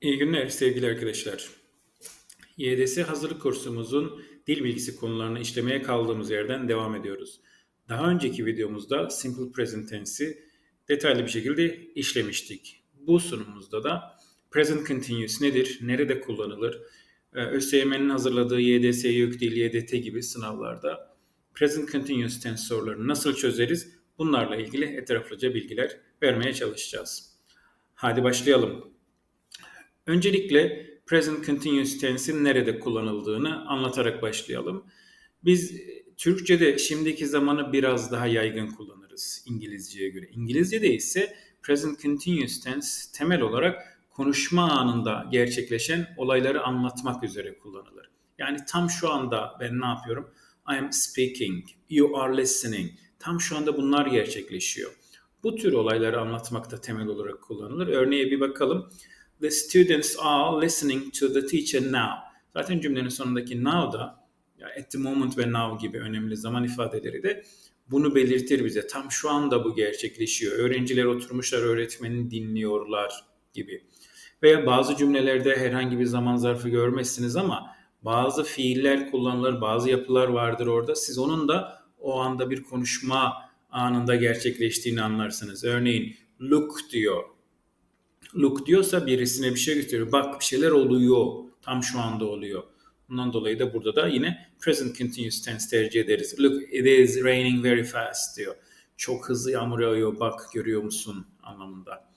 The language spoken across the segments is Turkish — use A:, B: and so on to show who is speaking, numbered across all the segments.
A: İyi günler sevgili arkadaşlar. YDS hazırlık kursumuzun dil bilgisi konularını işlemeye kaldığımız yerden devam ediyoruz. Daha önceki videomuzda Simple Present Tense'i detaylı bir şekilde işlemiştik. Bu sunumumuzda da Present Continuous nedir, nerede kullanılır, ee, ÖSYM'nin hazırladığı YDS, YÖKDİL, YDT gibi sınavlarda Present Continuous Tense sorularını nasıl çözeriz bunlarla ilgili etraflıca bilgiler vermeye çalışacağız. Hadi başlayalım. Öncelikle present continuous tense'in nerede kullanıldığını anlatarak başlayalım. Biz Türkçe'de şimdiki zamanı biraz daha yaygın kullanırız İngilizceye göre. İngilizce'de ise present continuous tense temel olarak konuşma anında gerçekleşen olayları anlatmak üzere kullanılır. Yani tam şu anda ben ne yapıyorum? I am speaking, you are listening. Tam şu anda bunlar gerçekleşiyor. Bu tür olayları anlatmakta temel olarak kullanılır. Örneğe bir bakalım. The students are listening to the teacher now. Zaten cümlenin sonundaki now da at the moment ve now gibi önemli zaman ifadeleri de bunu belirtir bize. Tam şu anda bu gerçekleşiyor. Öğrenciler oturmuşlar öğretmeni dinliyorlar gibi. Veya bazı cümlelerde herhangi bir zaman zarfı görmezsiniz ama bazı fiiller kullanılır, bazı yapılar vardır orada. Siz onun da o anda bir konuşma anında gerçekleştiğini anlarsınız. Örneğin look diyor look diyorsa birisine bir şey gösteriyor. Bak bir şeyler oluyor. Tam şu anda oluyor. Bundan dolayı da burada da yine present continuous tense tercih ederiz. Look it is raining very fast diyor. Çok hızlı yağmur yağıyor bak görüyor musun anlamında.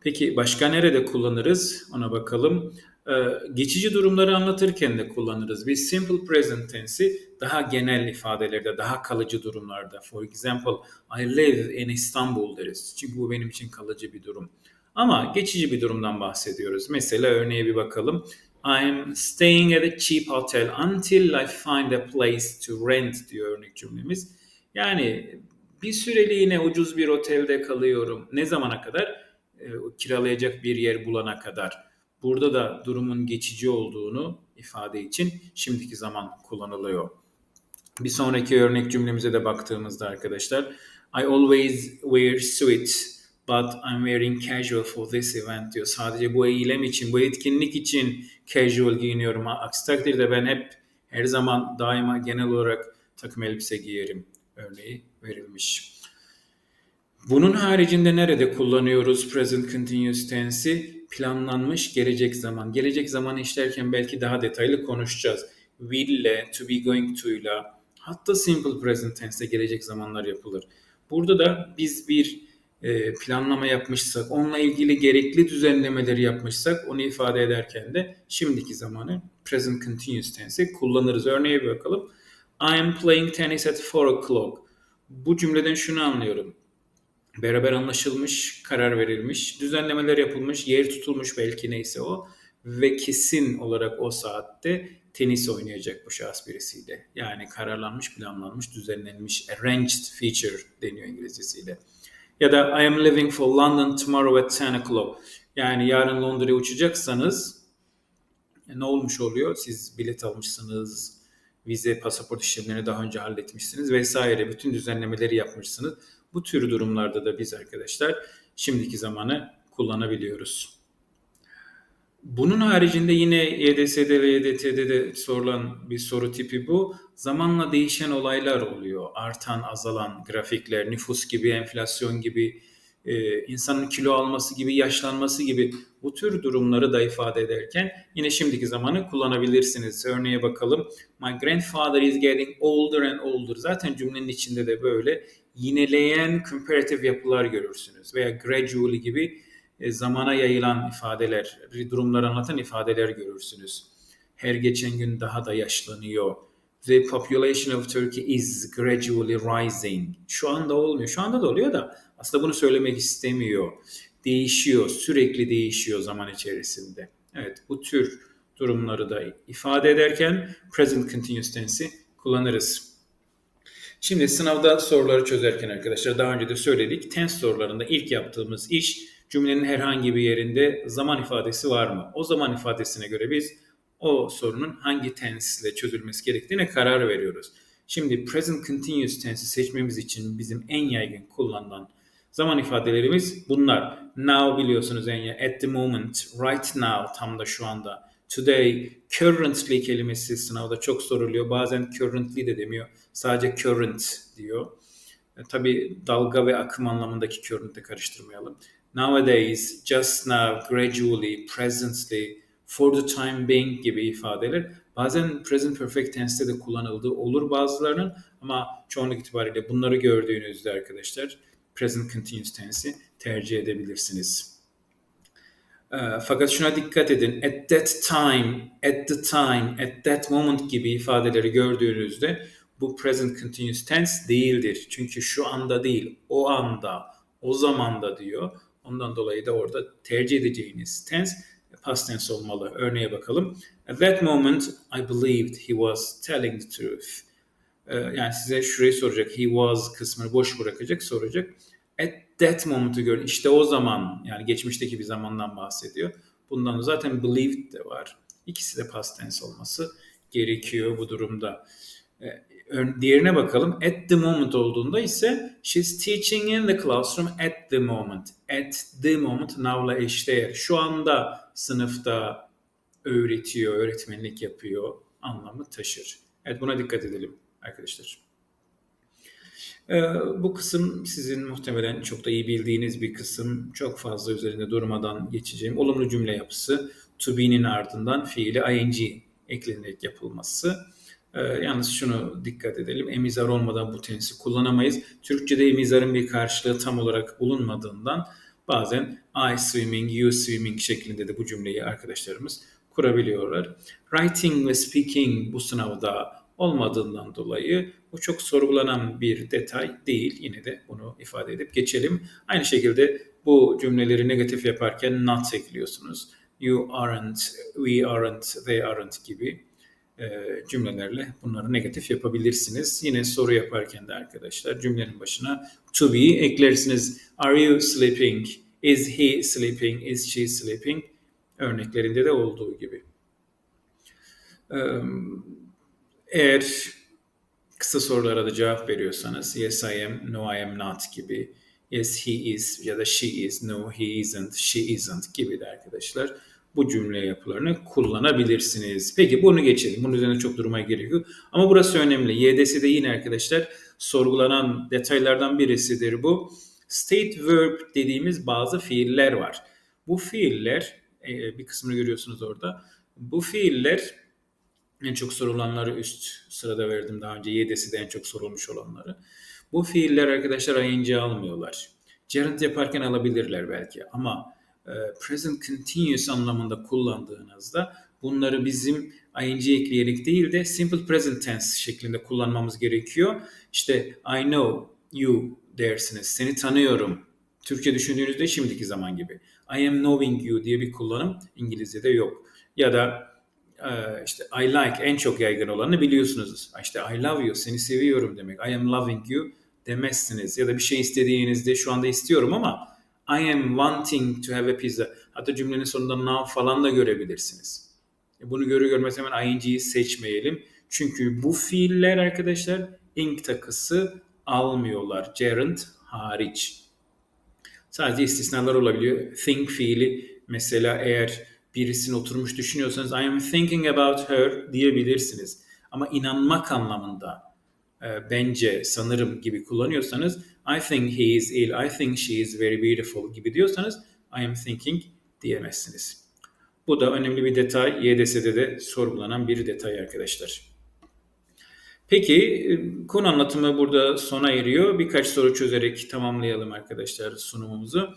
A: Peki başka nerede kullanırız? Ona bakalım. Ee, geçici durumları anlatırken de kullanırız. Biz simple present tense'i daha genel ifadelerde, daha kalıcı durumlarda. For example, I live in Istanbul deriz. Çünkü bu benim için kalıcı bir durum. Ama geçici bir durumdan bahsediyoruz. Mesela örneğe bir bakalım. I'm staying at a cheap hotel until I find a place to rent diyor örnek cümlemiz. Yani bir süreliğine ucuz bir otelde kalıyorum. Ne zamana kadar? E, kiralayacak bir yer bulana kadar. Burada da durumun geçici olduğunu ifade için şimdiki zaman kullanılıyor. Bir sonraki örnek cümlemize de baktığımızda arkadaşlar I always wear suits but I'm wearing casual for this event diyor. Sadece bu eylem için, bu etkinlik için casual giyiniyorum. Aksi takdirde ben hep her zaman daima genel olarak takım elbise giyerim örneği verilmiş. Bunun haricinde nerede kullanıyoruz present continuous tense'i? Planlanmış gelecek zaman. Gelecek zaman işlerken belki daha detaylı konuşacağız. Will ile, to be going to ile, hatta simple present tense'de gelecek zamanlar yapılır. Burada da biz bir planlama yapmışsak, onunla ilgili gerekli düzenlemeleri yapmışsak onu ifade ederken de şimdiki zamanı present continuous tense kullanırız. Örneğe bir bakalım. I am playing tennis at 4 o'clock. Bu cümleden şunu anlıyorum. Beraber anlaşılmış, karar verilmiş, düzenlemeler yapılmış, yer tutulmuş belki neyse o ve kesin olarak o saatte tenis oynayacak bu şahıs birisiyle. Yani kararlanmış, planlanmış, düzenlenmiş, arranged feature deniyor İngilizcesiyle. Ya da I am leaving for London tomorrow at 10 o'clock. Yani yarın Londra'ya uçacaksanız e, ne olmuş oluyor? Siz bilet almışsınız, vize, pasaport işlemlerini daha önce halletmişsiniz vesaire. Bütün düzenlemeleri yapmışsınız. Bu tür durumlarda da biz arkadaşlar şimdiki zamanı kullanabiliyoruz. Bunun haricinde yine YDS'de ve YDT'de de sorulan bir soru tipi bu. Zamanla değişen olaylar oluyor. Artan, azalan grafikler, nüfus gibi, enflasyon gibi, e, insanın kilo alması gibi, yaşlanması gibi bu tür durumları da ifade ederken yine şimdiki zamanı kullanabilirsiniz. Örneğe bakalım. My grandfather is getting older and older. Zaten cümlenin içinde de böyle yineleyen comparative yapılar görürsünüz. Veya gradually gibi e, zamana yayılan ifadeler, durumları anlatan ifadeler görürsünüz. Her geçen gün daha da yaşlanıyor. The population of Turkey is gradually rising. Şu anda olmuyor. Şu anda da oluyor da aslında bunu söylemek istemiyor. Değişiyor, sürekli değişiyor zaman içerisinde. Evet, bu tür durumları da ifade ederken present continuous tense'i kullanırız. Şimdi sınavda soruları çözerken arkadaşlar daha önce de söyledik. Tense sorularında ilk yaptığımız iş cümlenin herhangi bir yerinde zaman ifadesi var mı? O zaman ifadesine göre biz o sorunun hangi tense çözülmesi gerektiğine karar veriyoruz. Şimdi present continuous tense'i seçmemiz için bizim en yaygın kullanılan zaman ifadelerimiz bunlar. now biliyorsunuz en ya at the moment, right now tam da şu anda. Today, currently kelimesi sınavda çok soruluyor. Bazen currently de demiyor. Sadece current diyor. E, tabii dalga ve akım anlamındaki current'le karıştırmayalım. Nowadays, just now, gradually, presently, for the time being gibi ifadeler bazen present perfect tense'te de kullanıldığı olur bazılarının ama çoğunluk itibariyle bunları gördüğünüzde arkadaşlar present continuous tense'i tercih edebilirsiniz. E, fakat şuna dikkat edin. At that time, at the time, at that moment gibi ifadeleri gördüğünüzde bu present continuous tense değildir. Çünkü şu anda değil, o anda, o zamanda diyor. Ondan dolayı da orada tercih edeceğiniz tense past tense olmalı. Örneğe bakalım. At that moment I believed he was telling the truth. Ee, yani size şurayı soracak. He was kısmını boş bırakacak, soracak. At that moment'ı gör. İşte o zaman yani geçmişteki bir zamandan bahsediyor. Bundan da zaten believed de var. İkisi de past tense olması gerekiyor bu durumda. Ee, diğerine bakalım. At the moment olduğunda ise she's teaching in the classroom at the moment. At the moment now'la eşdeğer. Şu anda sınıfta öğretiyor, öğretmenlik yapıyor anlamı taşır. Evet buna dikkat edelim arkadaşlar. Ee, bu kısım sizin muhtemelen çok da iyi bildiğiniz bir kısım. Çok fazla üzerinde durmadan geçeceğim. Olumlu cümle yapısı, to be'nin ardından fiili ing eklenerek yapılması. Ee, yalnız şunu dikkat edelim. Emizar olmadan bu tensi kullanamayız. Türkçede emizarın bir karşılığı tam olarak bulunmadığından bazen I swimming, you swimming şeklinde de bu cümleyi arkadaşlarımız kurabiliyorlar. Writing ve speaking bu sınavda olmadığından dolayı bu çok sorgulanan bir detay değil. Yine de bunu ifade edip geçelim. Aynı şekilde bu cümleleri negatif yaparken not ekliyorsunuz. You aren't, we aren't, they aren't gibi cümlelerle bunları negatif yapabilirsiniz. Yine soru yaparken de arkadaşlar cümlenin başına to be eklersiniz. Are you sleeping? Is he sleeping? Is she sleeping? Örneklerinde de olduğu gibi. Eğer kısa sorulara da cevap veriyorsanız yes I am, no I am not gibi yes he is ya da she is, no he isn't, she isn't gibi de arkadaşlar bu cümle yapılarını kullanabilirsiniz. Peki bunu geçelim. Bunun üzerine çok durmaya gerek yok. Ama burası önemli. YDS'de yine arkadaşlar sorgulanan detaylardan birisidir bu. State verb dediğimiz bazı fiiller var. Bu fiiller e, bir kısmını görüyorsunuz orada. Bu fiiller en çok sorulanları üst sırada verdim daha önce. YDS'de en çok sorulmuş olanları. Bu fiiller arkadaşlar ing almıyorlar. Gerund yaparken alabilirler belki ama present continuous anlamında kullandığınızda bunları bizim ing ekleyerek değil de simple present tense şeklinde kullanmamız gerekiyor. İşte I know you dersiniz. Seni tanıyorum. Türkçe düşündüğünüzde şimdiki zaman gibi. I am knowing you diye bir kullanım İngilizce'de yok. Ya da e, işte I like en çok yaygın olanı biliyorsunuz. İşte I love you, seni seviyorum demek. I am loving you demezsiniz. Ya da bir şey istediğinizde şu anda istiyorum ama I am wanting to have a pizza. Hatta cümlenin sonunda now falan da görebilirsiniz. E, bunu görü görmez hemen ing'yi seçmeyelim. Çünkü bu fiiller arkadaşlar ing takısı almıyorlar. Gerund hariç. Sadece istisnalar olabiliyor. Think fiili mesela eğer birisini oturmuş düşünüyorsanız I am thinking about her diyebilirsiniz. Ama inanmak anlamında bence, sanırım gibi kullanıyorsanız I think he is ill, I think she is very beautiful gibi diyorsanız I am thinking diyemezsiniz. Bu da önemli bir detay. YDS'de de sorgulanan bir detay arkadaşlar. Peki e, konu anlatımı burada sona eriyor. Birkaç soru çözerek tamamlayalım arkadaşlar sunumumuzu.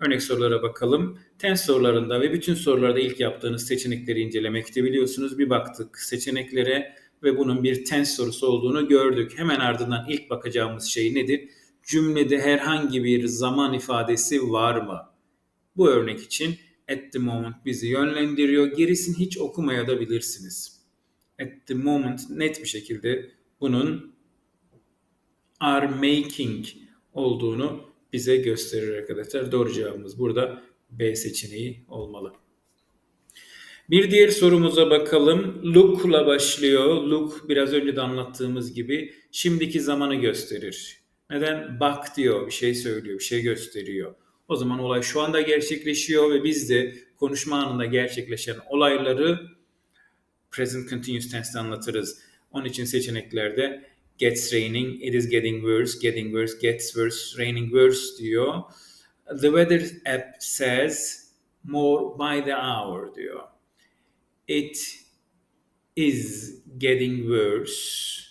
A: Örnek sorulara bakalım. Tens sorularında ve bütün sorularda ilk yaptığınız seçenekleri incelemekte biliyorsunuz. Bir baktık seçeneklere ve bunun bir tens sorusu olduğunu gördük. Hemen ardından ilk bakacağımız şey nedir? Cümlede herhangi bir zaman ifadesi var mı? Bu örnek için at the moment bizi yönlendiriyor. Gerisini hiç okumaya da bilirsiniz. At the moment net bir şekilde bunun are making olduğunu bize gösterir arkadaşlar. Doğru cevabımız burada B seçeneği olmalı. Bir diğer sorumuza bakalım. Look'la başlıyor. Look biraz önce de anlattığımız gibi şimdiki zamanı gösterir. Neden? Bak diyor, bir şey söylüyor, bir şey gösteriyor. O zaman olay şu anda gerçekleşiyor ve biz de konuşma anında gerçekleşen olayları present continuous tense'te anlatırız. Onun için seçeneklerde gets raining, it is getting worse, getting worse, gets worse, raining worse diyor. The weather app says more by the hour diyor. It is getting worse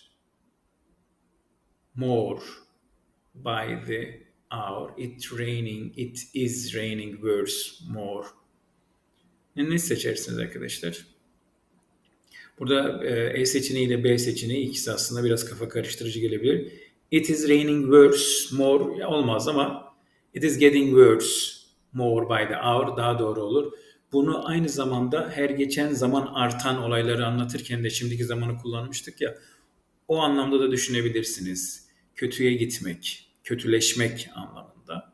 A: more by the hour. It raining, it is raining worse more. Ne seçersiniz arkadaşlar? Burada e, E seçeneği ile B seçeneği ikisi aslında biraz kafa karıştırıcı gelebilir. It is raining worse more olmaz ama it is getting worse more by the hour daha doğru olur. Bunu aynı zamanda her geçen zaman artan olayları anlatırken de şimdiki zamanı kullanmıştık ya. O anlamda da düşünebilirsiniz. Kötüye gitmek, kötüleşmek anlamında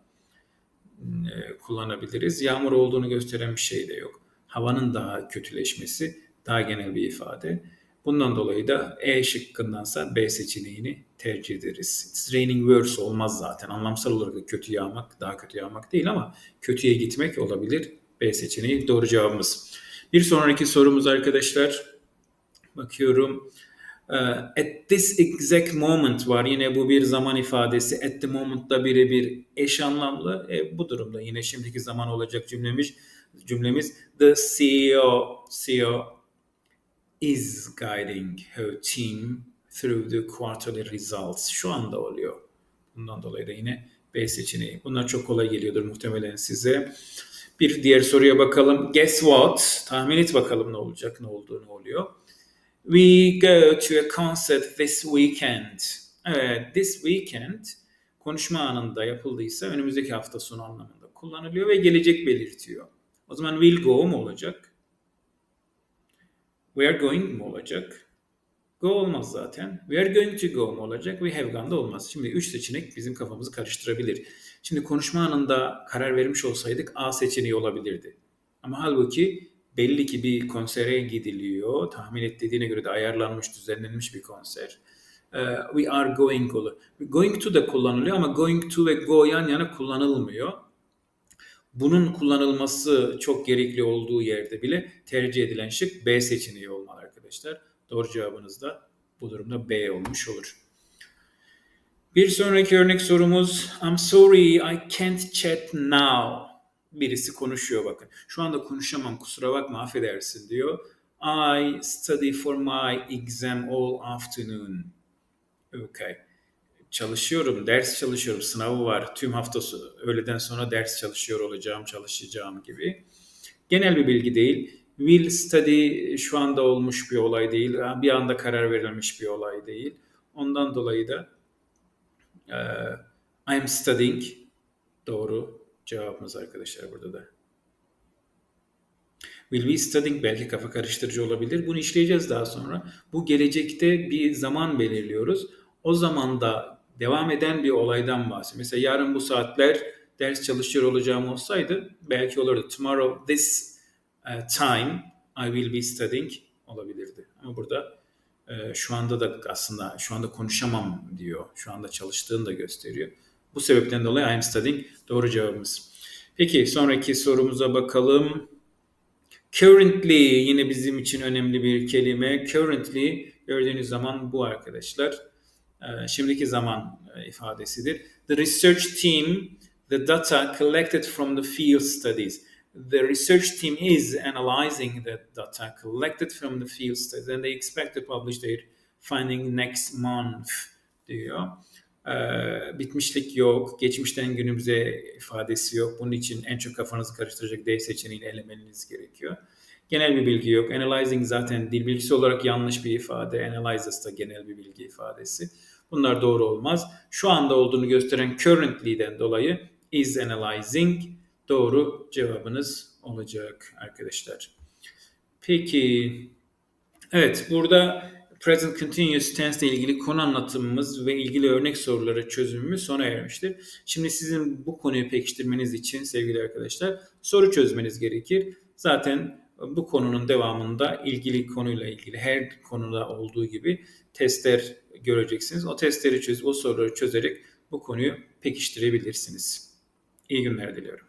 A: e, kullanabiliriz. Yağmur olduğunu gösteren bir şey de yok. Havanın daha kötüleşmesi daha genel bir ifade. Bundan dolayı da E şıkkındansa B seçeneğini tercih ederiz. It's raining worse olmaz zaten. Anlamsal olarak kötü yağmak, daha kötü yağmak değil ama kötüye gitmek olabilir. B seçeneği doğru cevabımız. Bir sonraki sorumuz arkadaşlar. Bakıyorum. Ee, at this exact moment var. Yine bu bir zaman ifadesi. At the moment'da birebir eş anlamlı. E, bu durumda yine şimdiki zaman olacak cümlemiz. Cümlemiz the CEO CEO is guiding her team through the quarterly results. Şu anda oluyor. Bundan dolayı da yine B seçeneği. Bunlar çok kolay geliyordur muhtemelen size. Bir diğer soruya bakalım. Guess what? Tahmin et bakalım ne olacak, ne olduğu ne oluyor. We go to a concert this weekend. Evet, this weekend konuşma anında yapıldıysa önümüzdeki hafta sonu anlamında kullanılıyor ve gelecek belirtiyor. O zaman will go mu olacak? We are going mu olacak? Go olmaz zaten. We are going to go mu olacak? We have gone da olmaz. Şimdi üç seçenek bizim kafamızı karıştırabilir. Şimdi konuşma anında karar vermiş olsaydık A seçeneği olabilirdi. Ama halbuki belli ki bir konsere gidiliyor. Tahmin ettiğine göre de ayarlanmış, düzenlenmiş bir konser. Uh, we are going olur. Going to da kullanılıyor ama going to ve go yan yana kullanılmıyor. Bunun kullanılması çok gerekli olduğu yerde bile tercih edilen şık B seçeneği olmalı arkadaşlar. Doğru cevabınız da bu durumda B olmuş olur. Bir sonraki örnek sorumuz I'm sorry I can't chat now. Birisi konuşuyor bakın. Şu anda konuşamam kusura bakma affedersin diyor. I study for my exam all afternoon. Okay. Çalışıyorum, ders çalışıyorum, sınavı var. Tüm haftası öğleden sonra ders çalışıyor olacağım, çalışacağım gibi. Genel bir bilgi değil. Will study şu anda olmuş bir olay değil. Bir anda karar verilmiş bir olay değil. Ondan dolayı da uh, I am studying doğru cevabımız arkadaşlar burada da. Will be studying belki kafa karıştırıcı olabilir. Bunu işleyeceğiz daha sonra. Bu gelecekte bir zaman belirliyoruz. O zamanda devam eden bir olaydan bahsediyor. Mesela yarın bu saatler ders çalışıyor olacağım olsaydı belki olurdu. Tomorrow this time I will be studying olabilirdi. Ama burada e, şu anda da aslında şu anda konuşamam diyor. Şu anda çalıştığını da gösteriyor. Bu sebepten dolayı I am studying doğru cevabımız. Peki sonraki sorumuza bakalım. Currently yine bizim için önemli bir kelime. Currently gördüğünüz zaman bu arkadaşlar. E, şimdiki zaman e, ifadesidir. The research team, the data collected from the field studies the research team is analyzing the data collected from the field studies and they expect to publish their finding next month diyor. Ee, bitmişlik yok, geçmişten günümüze ifadesi yok. Bunun için en çok kafanızı karıştıracak D seçeneğini elemeniz gerekiyor. Genel bir bilgi yok. Analyzing zaten dil bilgisi olarak yanlış bir ifade. Analyzes da genel bir bilgi ifadesi. Bunlar doğru olmaz. Şu anda olduğunu gösteren currently'den dolayı is analyzing doğru cevabınız olacak arkadaşlar. Peki, evet burada present continuous tense ile ilgili konu anlatımımız ve ilgili örnek soruları çözümümüz sona ermiştir. Şimdi sizin bu konuyu pekiştirmeniz için sevgili arkadaşlar soru çözmeniz gerekir. Zaten bu konunun devamında ilgili konuyla ilgili her konuda olduğu gibi testler göreceksiniz. O testleri çözüp o soruları çözerek bu konuyu pekiştirebilirsiniz. İyi günler diliyorum.